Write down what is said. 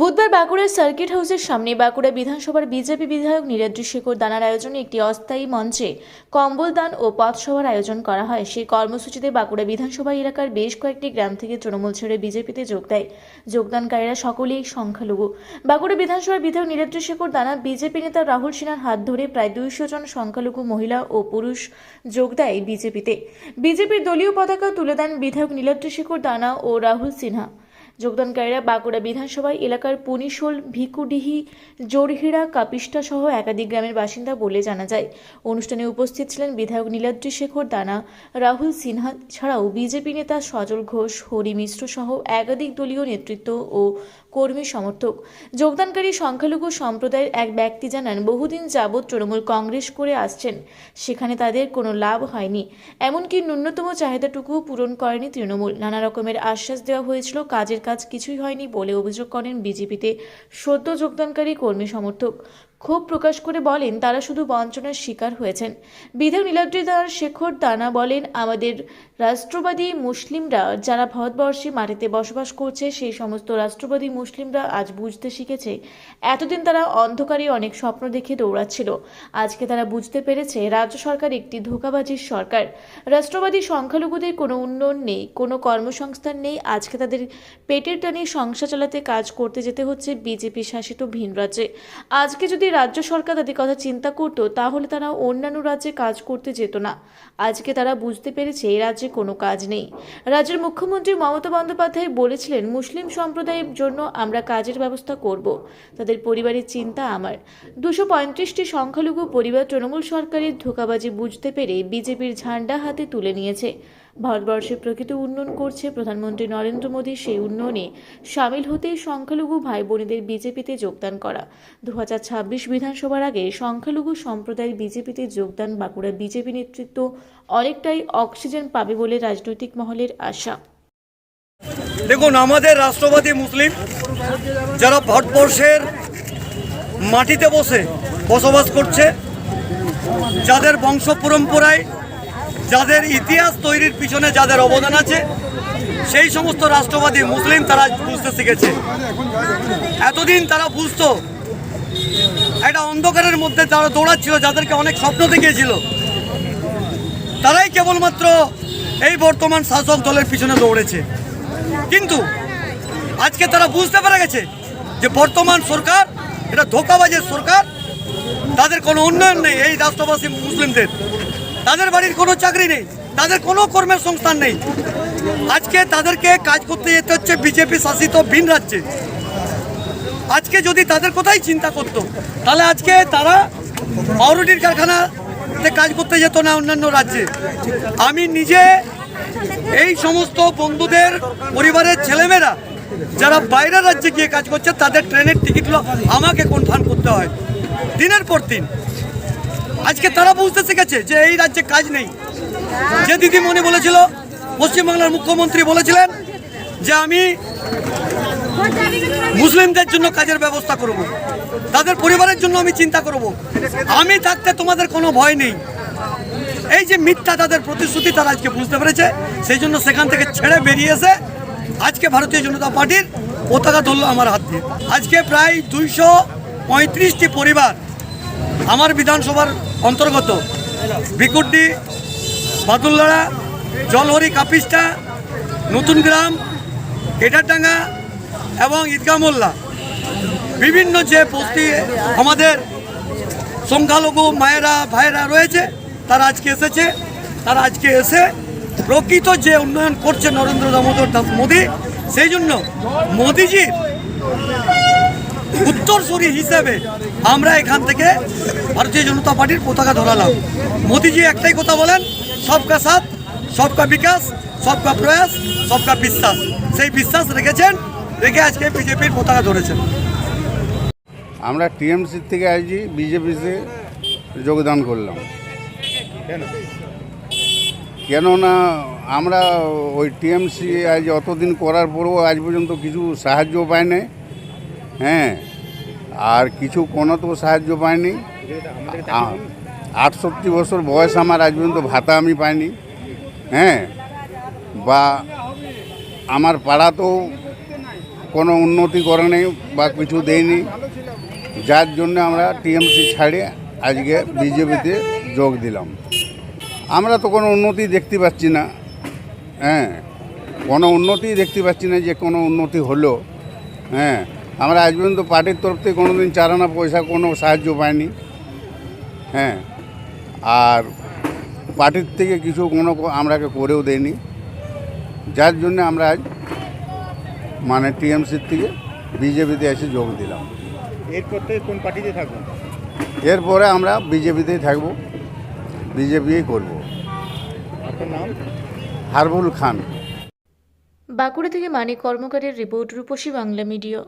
বুধবার বাঁকুড়ার সার্কিট হাউসের সামনে বাঁকুড়া বিধানসভার বিজেপি বিধায়ক নীলাদ্রি শেখর দানার আয়োজনে একটি অস্থায়ী মঞ্চে কম্বল দান ও পথসভার আয়োজন করা হয়। সেই কর্মসূচিতে বাঁকুড়া বিধানসভা এলাকার বেশ কয়েকটি গ্রাম থেকে তৃণমূল ছেড়ে বিজেপিতে যোগ দেয়। যোগদানকারীরা সকলেই সংখ্যালঘু। বাঁকুড়া বিধানসভার বিধায়ক নীলাদ্রি শেখর দানা, বিজেপি নেতা রাহুল সিনহার হাত ধরে প্রায় দুইশো জন সংখ্যালঘু মহিলা ও পুরুষ যোগ দেয় বিজেপিতে। বিজেপির দলীয় পতাকা তুলে দেন বিধায়ক নীলাদ্রি শেখর দানা ও রাহুল সিনহা। যোগদানকারীরা বাঁকুড়া বিধানসভা এলাকার পুনিশোল, ভিকুডিহি জোরহিরা কাপিষ্টা সহ একাধিক গ্রামের বাসিন্দা বলে জানা যায়। অনুষ্ঠানে উপস্থিত ছিলেন বিধায়ক নীলাদ্রি শেখর, দানা, রাহুল সিনহা ছাড়াও বিজেপি নেতা সজল ঘোষ, হরি মিশ্র সহ একাধিক দলীয় নেতৃত্ব ও কর্মী সমর্থক। যোগদানকারী সংখ্যালঘু সম্প্রদায়ের এক ব্যক্তি জানান, বহুদিন যাবৎ তৃণমূল কংগ্রেস করে আসছেন, সেখানে তাদের কোনো লাভ হয়নি। এমনকি ন্যূনতম চাহিদাটুকুও পূরণ করেনি তৃণমূল। নানা রকমের আশ্বাস দেওয়া হয়েছিল কাজের কাজ কিছুই হয়নি বলে অভিযোগ করেন বিজেপিতে সদ্য যোগদানকারী কর্মী সমর্থক ক্ষোভ প্রকাশ করে বলেন, তারা শুধু বঞ্চনার শিকার হয়েছেন। বিধায়ক নীলাদ্রিদার শেখর দানা বলেন, আমাদের রাষ্ট্রবাদী মুসলিমরা যারা ভারতবর্ষে মাটিতে বসবাস করছে, সেই সমস্ত রাষ্ট্রবাদী মুসলিমরা আজ বুঝতে শিখেছে, এতদিন তারা অন্ধকারে অনেক স্বপ্ন দেখে দৌড়াচ্ছিল। আজকে তারা বুঝতে পেরেছে, রাজ্য সরকার একটি ধোকাবাজির সরকার। রাষ্ট্রবাদী সংখ্যালঘুদের কোনো উন্নয়ন নেই, কোনো কর্মসংস্থান নেই। আজকে তাদের পেটের টানে সংসার চালাতে কাজ করতে যেতে হচ্ছে বিজেপি শাসিত ভিন রাজ্যে। আজকে যদি রাজ্য সরকার তাদের কথা চিন্তা করতো, তাহলে তারা অন্যান্য রাজ্যে কাজ করতে যেত না। আজকে তারা বুঝতে পেরেছে এই রাজ্যে কোনো কাজ নেই। রাজ্যের মুখ্যমন্ত্রী মমতা বন্দ্যোপাধ্যায় বলেছিলেন, মুসলিম সম্প্রদায়ের জন্য আমরা কাজের ব্যবস্থা করব। তাদের পরিবারের চিন্তা আমার। দুশো পঁয়ত্রিশটি সংখ্যালঘু পরিবার তৃণমূল সরকারের ধোকাবাজি বুঝতে পেরে বিজেপির ঝান্ডা হাতে তুলে নিয়েছে। ভারতবর্ষের প্রকৃত উন্নয়ন করছে প্রধানমন্ত্রী নরেন্দ্র মোদী সেই উন্নয়নে সামিল হতে সংখ্যালঘু ভাই বোনেদের বিজেপিতে যোগদান করা। দু হাজার ছাব্বিশ বিধানসভার আগে সংখ্যালঘু সম্প্রদায়ের বিজেপিতে যোগদান বাঁকুড়া বিজেপি নেতৃত্ব অনেকটাই অক্সিজেন পাবে বলে রাজনৈতিক মহলের আশা। দেখুন, আমাদের রাষ্ট্রবাদী মুসলিম যারা ভারতবর্ষের মাটিতে বসে বসবাস করছে, যাদের বংশ পরম্পরায় যাদের ইতিহাস তৈরির পিছনে যাদের অবদান আছে, সেই সমস্ত রাষ্ট্রবাদী মুসলিম তারা বুঝতে শিখেছে। এতদিন তারা বুঝত, একটা অন্ধকারের মধ্যে তারা দৌড়াচ্ছিল, যাদেরকে অনেক স্বপ্ন দেখিয়েছিল। তারাই কেবলমাত্র এই বর্তমান শাসক দলের পিছনে দৌড়েছে। কিন্তু আজকে তারা বুঝতে পেরে গেছে যে বর্তমান সরকার, এটা ধোকাবাজের সরকার, তাদের কোনো উন্নয়ন নেই এই রাষ্ট্রবাসী মুসলিমদের। তাদের বাড়ির কোনো চাকরি নেই, তাদের কোনো কর্মের সংস্থান নেই। আজকে তাদেরকে কাজ করতে যেতে হচ্ছে বিজেপি শাসিত ভিন রাজ্যে। আজকে যদি তাদের কোথায় চিন্তা করতো, তাহলে আজকে তারা পাউরুটির কারখানাতে কাজ করতে যেত না অন্যান্য রাজ্যে। আমি নিজে এই সমস্ত বন্ধুদের, পরিবারের ছেলেমেয়েরা, যারা বাইরের রাজ্যে গিয়ে কাজ করছে, তাদের ট্রেনের টিকিটগুলো আমাকে কনফার্ম করতে হয়। দিনের পর দিন। আজকে তারা বুঝতে শিখেছে যে এই রাজ্যে কাজ নেই। যে দিদিমণি বলেছিল, পশ্চিমবাংলার মুখ্যমন্ত্রী বলেছিলেন যে আমি মুসলিমদের জন্য কাজের ব্যবস্থা করব। তাদের পরিবারের জন্য আমি চিন্তা করব। আমি থাকতে তোমাদের কোনো ভয় নেই। এই যে মিথ্যা তাদের প্রতিশ্রুতি তারা আজকে বুঝতে পেরেছে, সেই জন্য সেখান থেকে ছেড়ে বেরিয়ে এসে আজকে ভারতীয় জনতা পার্টির পতাকা ধরলো আমার হাত দিয়ে। আজকে প্রায় দুইশো পঁয়ত্রিশটি পরিবার আমার বিধানসভার অন্তর্গত বিকুড্ডি বাদুল্লাড়া জলহরি কাপিস্টা নতুন গ্রাম কেটারডাঙ্গা এবং ঈদগাহ মোল্লা। বিভিন্ন যে বস্তি আমাদের সংখ্যালঘু মায়েরা, ভাইয়েরা রয়েছে, তারা আজকে এসেছে, তারা আজকে এসে প্রকৃত যে উন্নয়ন করছে নরেন্দ্র দামোদর দাস মোদী, সেই জন্য মোদিজির উত্তরসূরি হিসেবে আমরা এখান থেকে ভারতীয় জনতা পার্টির পতাকা ধরালাম। মোদিজি একটাই কথা বলেন, সবকা সাথ, সবকা বিকাশ, সবকা প্রয়াস, সবকা বিশ্বাস। সেই বিশ্বাস রেখেছেন, রেখে আজকে বিজেপির পতাকা ধরেছেন। আমরা টিএমসি থেকে আইছি বিজেপিতে যোগদান করলাম। কেননা আমরা ওই টিএমসি আজ অতদিন করার পরেও আজ পর্যন্ত কিছু সাহায্য পাই নাই হ্যাঁ আর কিছু কোনো তো সাহায্য পাইনি। আটষট্টি বছর বয়স আমার আজ পর্যন্ত ভাতা আমি পাইনি। হ্যাঁ বা আমার পাড়াতেও কোনো উন্নতি করে নেই বা কিছু দেয়নি। যার জন্য আমরা টিএমসি ছাড়ে আজকে বিজেপিতে যোগ দিলাম। আমরা তো কোনো উন্নতি দেখতে পাচ্ছি না। হ্যাঁ কোনো উন্নতি দেখতে পাচ্ছি না যে কোনো উন্নতি হলো। হ্যাঁ আমরা আজ পর্যন্ত পার্টির তরফ থেকে কোনো দিন চারানা পয়সা কোনো সাহায্য পাইনি। হ্যাঁ আর পার্টির থেকে কিছু কোনো আমরাকে করেও দেয়নি। যার জন্য আমরা আজ মানে টিএমসির থেকে বিজেপিতে এসে যোগ দিলাম। এরপর থেকে কোন পার্টিতে থাকবেন এরপরে আমরা বিজেপিতেই থাকব বিজেপিই করব। আপনার নাম? হারবুল খান। বাঁকুড়া থেকে মানিক কর্মকারের রিপোর্ট রূপসী বাংলা মিডিয়া।